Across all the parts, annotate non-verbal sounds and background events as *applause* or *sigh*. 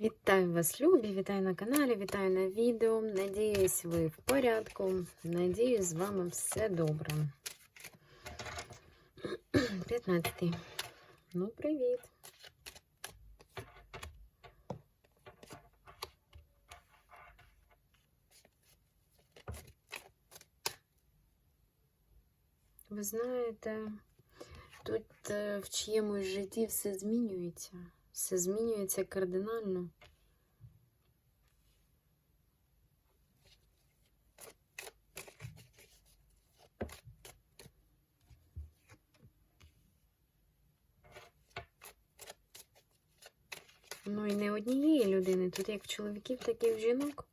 Вітаю вас, любі! Вітаю на каналі, вітаю на відео. Надіюсь, ви в порядку. Надіюсь, з вами все добре. 15. Ну, привіт! Ви знаєте, тут е, в чиємусь житті все змінюється. Все змінюється кардинально. Ну і не однієї людини, тут як в чоловіків, так і в жінок.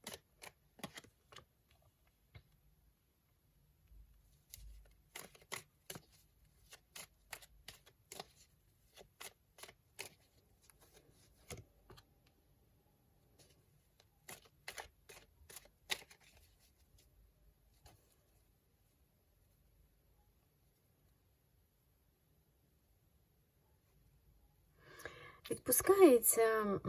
Відпускається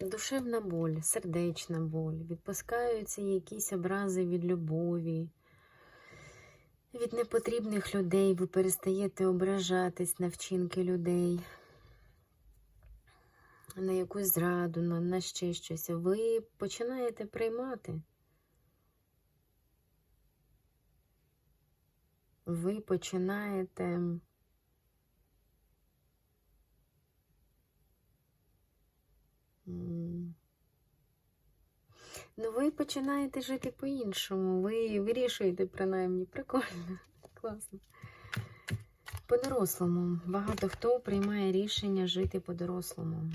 душевна боль, сердечна боль, відпускаються якісь образи від любові, від непотрібних людей. Ви перестаєте ображатись на вчинки людей, на якусь зраду, на, на ще щось. Ви починаєте приймати. Ви починаєте. Ну, ви починаєте жити по-іншому. Ви вирішуєте, принаймні, прикольно, класно. По-дорослому. Багато хто приймає рішення жити по-дорослому.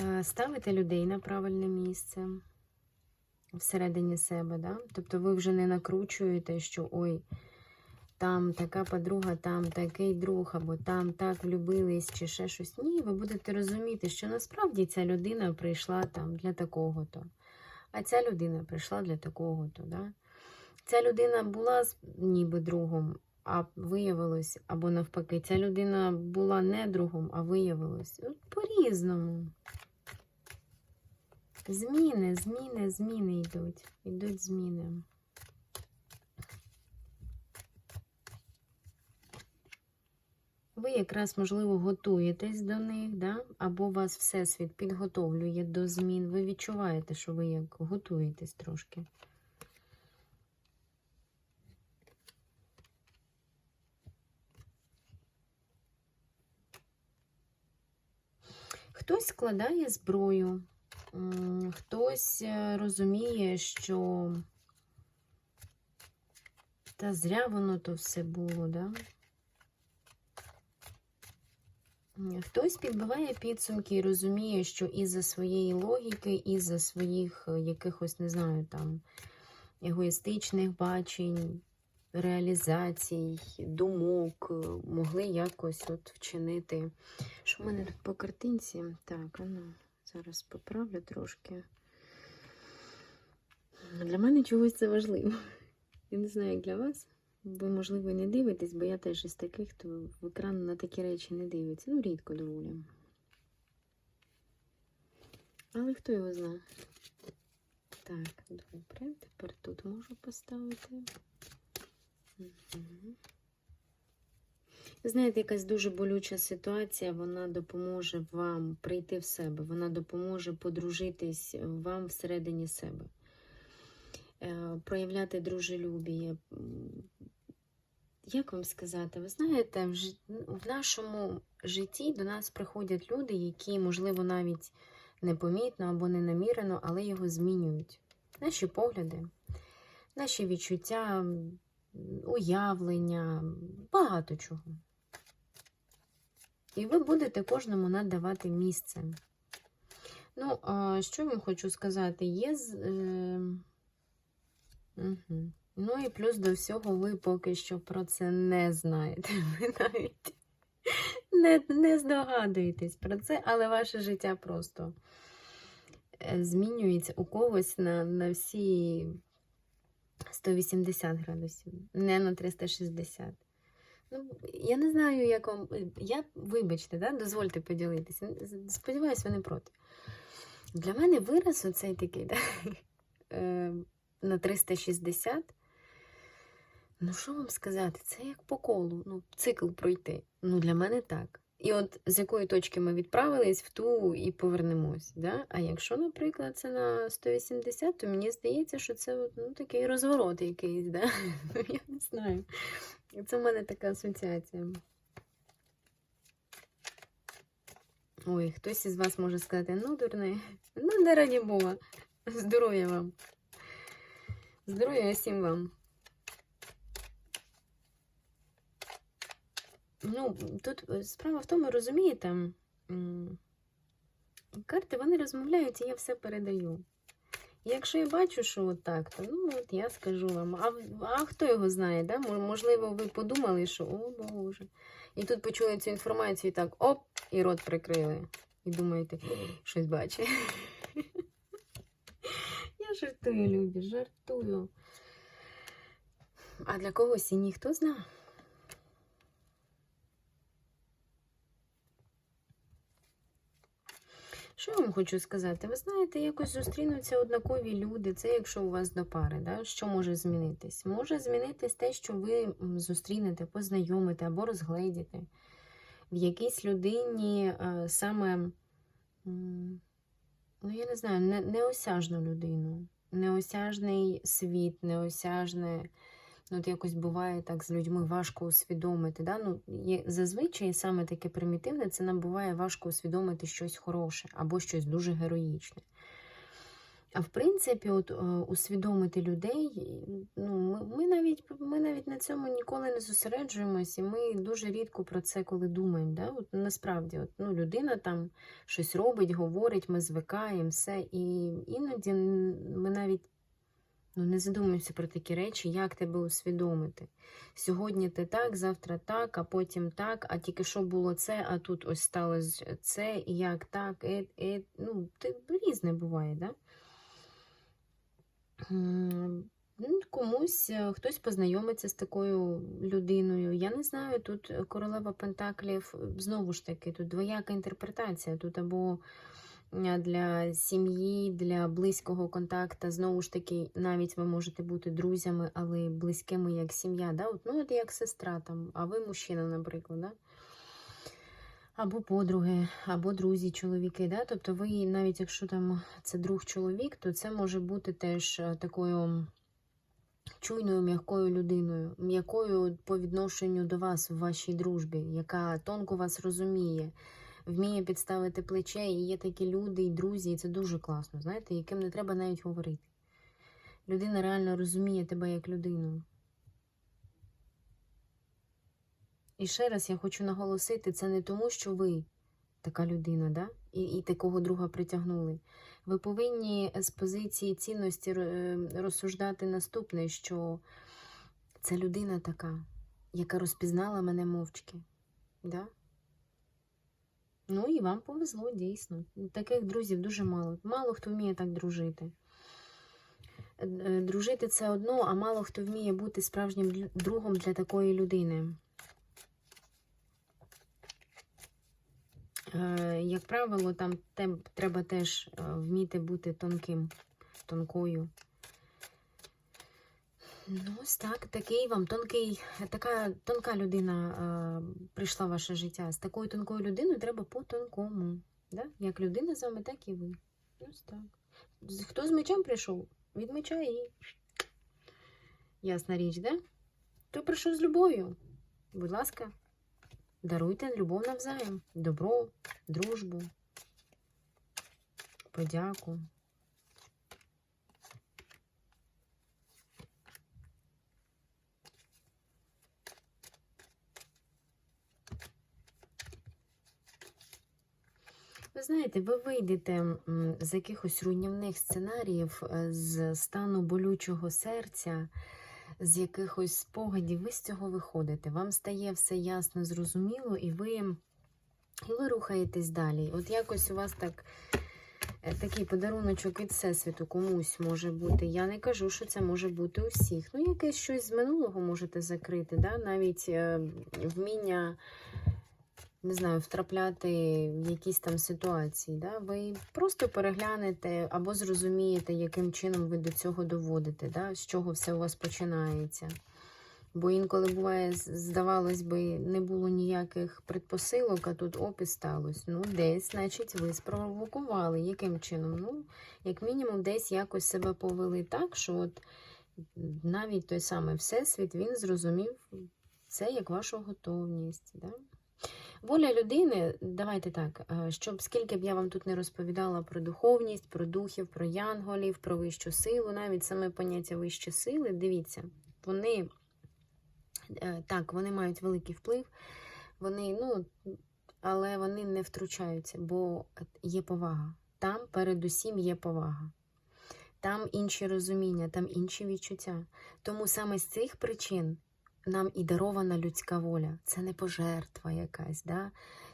Е, Ставите людей на правильне місце всередині себе, да? Тобто ви вже не накручуєте, що ой, там така подруга, там такий друг, або там так влюбились, чи ще щось. Ні, ви будете розуміти, що насправді ця людина прийшла там для такого-то. А ця людина прийшла для такого-то. Да? Ця людина була ніби другом, а виявилось, або навпаки, ця людина була не другом, а виявилось. От По-різному. Зміни, зміни, зміни йдуть. Йдуть зміни. Ви якраз, можливо, готуєтесь до них, да? або вас Всесвіт підготовлює до змін. Ви відчуваєте, що ви як готуєтесь трошки. Хтось складає зброю, хтось е, розуміє, що та зря воно то все було, да? Хтось підбиває підсумки і розуміє, що із-за своєї логіки, із-за своїх е, якихось, не знаю, там егоїстичних бачень, реалізацій, думок, е, могли якось от вчинити. Що в мене тут по картинці? Так, ну, зараз поправлю трошки. Для мене чогось це важливо. Я не знаю, як для вас. Ви, можливо, не дивитесь, бо я теж із таких, хто в екран на такі речі не дивиться. Ну, рідко доволі. Але хто його знає? Так, добре. Тепер тут можу поставити. Угу. Знаєте, якась дуже болюча ситуація, вона допоможе вам прийти в себе, вона допоможе подружитись вам всередині себе. Е, проявляти дружелюбіє. Як вам сказати, ви знаєте, в, жит... в нашому житті до нас приходять люди, які, можливо, навіть непомітно або ненамірено, але його змінюють. Наші погляди, наші відчуття, уявлення, багато чого. І ви будете кожному надавати місце. Ну, що вам хочу сказати? Є. Е... Угу. Ну і плюс до всього ви поки що про це не знаєте. *laughs* Ви навіть не, не здогадуєтесь про це, але ваше життя просто е, змінюється у когось на, на всі 180 градусів, не на 360. Ну, я не знаю, як вам. Я, вибачте, да? дозвольте поділитися. Сподіваюсь, ви не проти. Для мене вираз оцей такий, *laughs* да? На 360. Ну, що вам сказати? Це як по колу, ну, цикл пройти. Ну, для мене так. І от з якої точки ми відправились, в ту і повернемось. Да? А якщо, наприклад, це на 180, то мені здається, що це ну, такий розворот якийсь, да? *laughs* Ну, я не знаю. Це в мене така асоціація. Ой, хтось із вас може сказати, ну, дурний, *laughs* ну, не раді Бога. Здоров'я вам. Здоров'я всім вам. Ну, тут справа в тому, розумієте, карти вони розмовляють, і я все передаю. Якщо я бачу, що от так, то ну от я скажу вам. А, а хто його знає? Да? Можливо, ви подумали, що о Боже. І тут почули цю інформацію і так оп, і рот прикрили. І думаєте, щось бачить. Жартую, любі, жартую. А для когось і ніхто знає. Що я вам хочу сказати? Ви знаєте, якось зустрінуться однакові люди. Це якщо у вас до пари, да? що може змінитись? Може змінитись те, що ви зустрінете, познайомите або розгледіте. В якійсь людині е, саме, ну я не знаю, не, неосяжну людину, неосяжний світ, неосяжне. Ну, от якось буває так з людьми важко усвідомити. Да? Ну, є, зазвичай саме таке примітивне, це нам буває важко усвідомити щось хороше або щось дуже героїчне. А в принципі, от, е, усвідомити людей, ну, ми, ми, навіть, ми навіть на цьому ніколи не зосереджуємось, і ми дуже рідко про це коли думаємо. Да? От, насправді, от, ну, людина там щось робить, говорить, ми звикаємо, все. І іноді ми навіть Ну, не задумуйся про такі речі, як тебе усвідомити. Сьогодні ти так, завтра так, а потім так, а тільки що було це, а тут ось сталося це, і як так, е, е, ну, різне буває, да? Ну, комусь е, хтось познайомиться з такою людиною. Я не знаю, тут королева Пентаклів, знову ж таки, тут двояка інтерпретація. Тут або для сім'ї, для близького контакту. Знову ж таки, навіть ви можете бути друзями, але близькими як сім'я. Да? От, ну, от як сестра, там, а ви мужчина, наприклад. Да? Або подруги, або друзі, чоловіки. Да? Тобто, ви, навіть якщо там це друг чоловік, то це може бути теж е, такою чуйною, м'якою людиною, м'якою по відношенню до вас в вашій дружбі, яка тонко вас розуміє вміє підставити плече, і є такі люди і друзі, і це дуже класно, знаєте, яким не треба навіть говорити. Людина реально розуміє тебе як людину. І ще раз я хочу наголосити, це не тому, що ви така людина, да? і, і такого друга притягнули. Ви повинні з позиції цінності е, розсуждати наступне, що це людина така, яка розпізнала мене мовчки. Да? Ну і вам повезло, дійсно. Таких друзів дуже мало. Мало хто вміє так дружити. Е, Дружити це одно, а мало хто вміє бути справжнім другом для такої людини. Як правило, там треба теж е, вміти бути тонким, тонкою. Ну, ось так, такий вам тонкий, така тонка людина е, прийшла в ваше життя. З такою тонкою людиною треба по-тонкому. Да? Як людина з вами, так і ви. Ось так. Хто з мечем прийшов? Від меча і. Ясна річ, да? Хто прийшов з любов'ю? Будь ласка, даруйте любов навзаєм. Добро, дружбу, подяку. Ви знаєте, ви вийдете з якихось руйнівних сценаріїв, е, з стану болючого серця, з якихось спогадів, ви з цього виходите. Вам стає все ясно, зрозуміло, і ви, і ви рухаєтесь далі. От якось у вас так е, такий подаруночок від Всесвіту комусь може бути. Я не кажу, що це може бути у всіх. Ну, якесь щось з минулого можете закрити, да? навіть е, вміння, не знаю, втрапляти в якісь там ситуації. Да? Ви просто переглянете або зрозумієте, яким чином ви до цього доводите, да? з чого все у вас починається. Бо інколи буває, здавалось би, не було ніяких предпосилок, а тут опис сталося. Ну, десь, значить, ви спровокували. Яким чином? Ну, як мінімум, десь якось себе повели так, що от навіть той самий Всесвіт він зрозумів це як вашу готовність. Да? Воля людини, давайте так, е, щоб скільки б я вам тут не розповідала про духовність, про духів, про янголів, про вищу силу, навіть саме поняття вищої сили, дивіться, вони. Е, Так, вони мають великий вплив, вони, ну, але вони не втручаються, бо є повага. Там передусім є повага. Там інші розуміння, там інші відчуття. Тому саме з цих причин нам і дарована людська воля. Це не пожертва якась, да?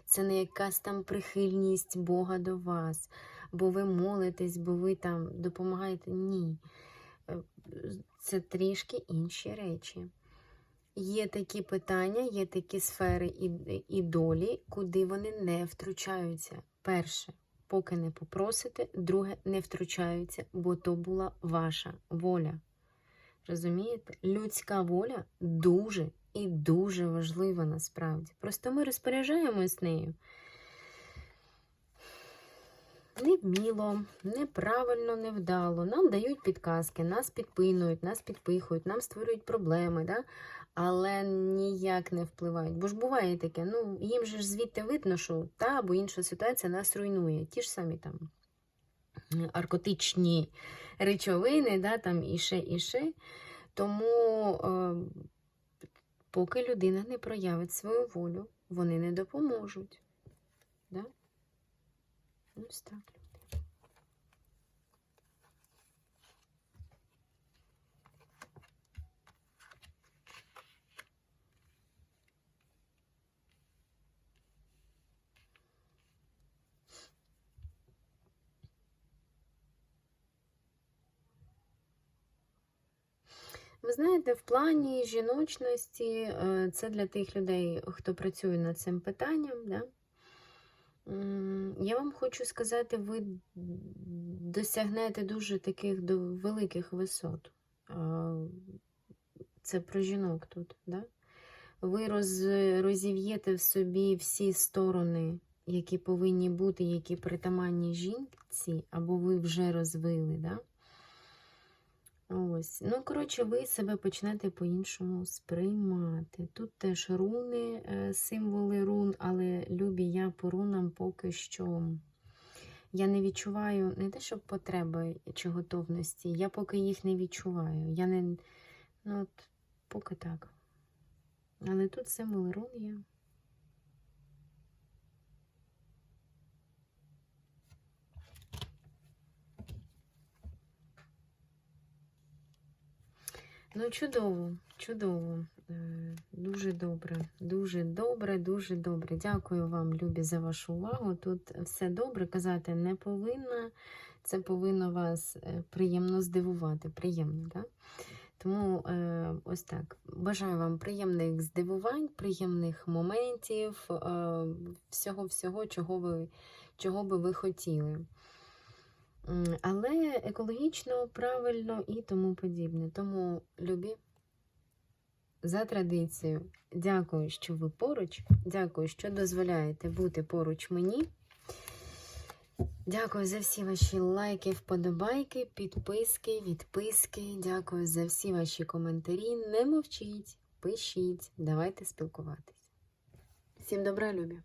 це не якась там прихильність Бога до вас, бо ви молитесь, бо ви там допомагаєте. Ні. Е, Це трішки інші речі. Є такі питання, є такі сфери і, і долі, куди вони не втручаються. Перше, поки не попросите, друге, не втручаються, бо то була ваша воля. Розумієте? Людська воля дуже і дуже важлива насправді. Просто ми розпоряджаємось нею. Невміло, неправильно, невдало. Нам дають підказки, нас підпинують, нас підпихують, нам створюють проблеми, да? але ніяк не впливають. Бо ж буває таке, ну їм же ж звідти видно, що та або інша ситуація нас руйнує. Ті ж самі там аркотичні речовини, да, там і ще, і ще. Тому, е, поки людина не проявить свою волю, вони не допоможуть. Да? Ось так. люди. Ви знаєте, в плані жіночності е, це для тих людей, хто працює над цим питанням. Да? Я вам хочу сказати, ви досягнете дуже таких великих висот. Це про жінок тут. Да? Ви роз, розів'єте в собі всі сторони, які повинні бути, які притаманні жінці, або ви вже розвили. Да? Ось. Ну, коротше, ви себе почнете по-іншому сприймати. Тут теж руни, е, символи рун, але любі я по рунам поки що. Я не відчуваю не те, щоб потреби чи готовності, я поки їх не відчуваю. Я не. Ну, от, поки так. Але тут символи рун є. Ну, чудово, чудово. Е, Дуже добре, дуже добре, дуже добре. Дякую вам, Любі, за вашу увагу. Тут все добре казати не повинна. Це повинно вас е, приємно здивувати. Приємно, так? Тому е, ось так. Бажаю вам приємних здивувань, приємних моментів, всього-всього, чого ви, чого би ви хотіли. Але екологічно, правильно і тому подібне. Тому, любі, за традицією, дякую, що ви поруч. Дякую, що дозволяєте бути поруч мені. Дякую за всі ваші лайки, вподобайки, підписки, відписки. Дякую за всі ваші коментарі. Не мовчіть, пишіть, давайте спілкуватись. Всім добра, любі!